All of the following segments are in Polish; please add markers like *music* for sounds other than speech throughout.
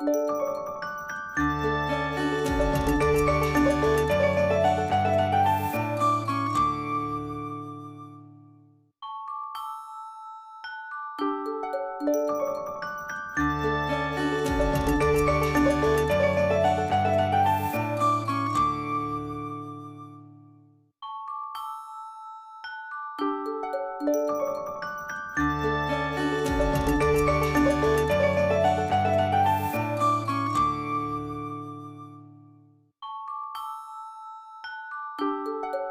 you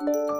you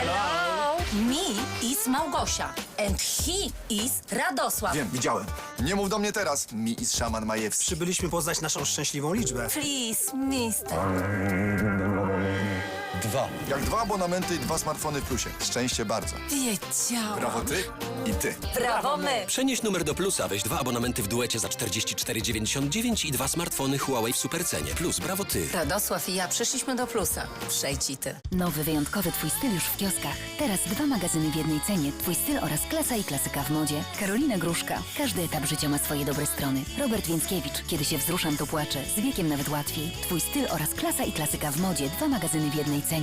Hello! Me is Małgosia and he is Radosław. Wiem, widziałem. Nie mów do mnie teraz. Mi i szaman Majewski. Przybyliśmy poznać naszą szczęśliwą liczbę. Please, mister. *laughs* Dwa. Jak dwa abonamenty i dwa smartfony w plusie. Szczęście bardzo. Wiedziałam. Brawo ty i ty. Brawo my. Przenieś numer do plusa, weź dwa abonamenty w duecie za 44,99 i dwa smartfony Huawei w supercenie. Plus, brawo ty. Radosław i ja przyszliśmy do plusa. Przejdź i ty. Nowy, wyjątkowy Twój styl już w kioskach. Teraz dwa magazyny w jednej cenie. Twój styl oraz klasa i klasyka w modzie. Karolina Gruszka. Każdy etap życia ma swoje dobre strony. Robert Więckiewicz. Kiedy się wzruszam, to płaczę. Z wiekiem nawet łatwiej. Twój styl oraz klasa i klasyka w modzie. Dwa magazyny w jednej cenie.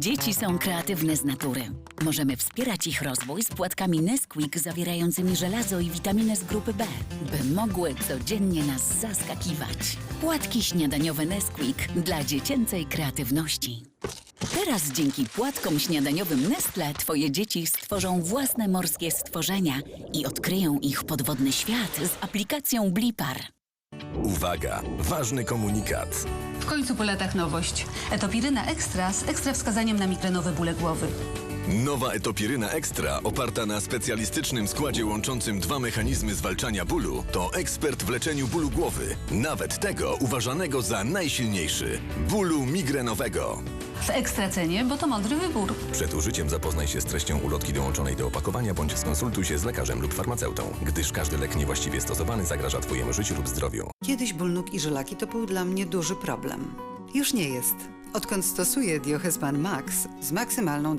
Dzieci są kreatywne z natury. Możemy wspierać ich rozwój z płatkami Nesquik zawierającymi żelazo i witaminę z grupy B, by mogły codziennie nas zaskakiwać. Płatki śniadaniowe Nesquik dla dziecięcej kreatywności. Teraz dzięki płatkom śniadaniowym Nestle Twoje dzieci stworzą własne morskie stworzenia i odkryją ich podwodny świat z aplikacją Blipar. Uwaga, ważny komunikat. W końcu po latach nowość. Etopiryna Extra z ekstra wskazaniem na migrenowe bóle głowy. Nowa etopiryna ekstra, oparta na specjalistycznym składzie łączącym dwa mechanizmy zwalczania bólu, to ekspert w leczeniu bólu głowy, nawet tego uważanego za najsilniejszy bólu migrenowego. W ekstracenie, bo to mądry wybór. Przed użyciem zapoznaj się z treścią ulotki dołączonej do opakowania bądź skonsultuj się z lekarzem lub farmaceutą, gdyż każdy lek niewłaściwie stosowany zagraża Twojemu życiu lub zdrowiu. Kiedyś ból nóg i żylaki to był dla mnie duży problem. Już nie jest. Odkąd stosuję Diochezban Max z maksymalną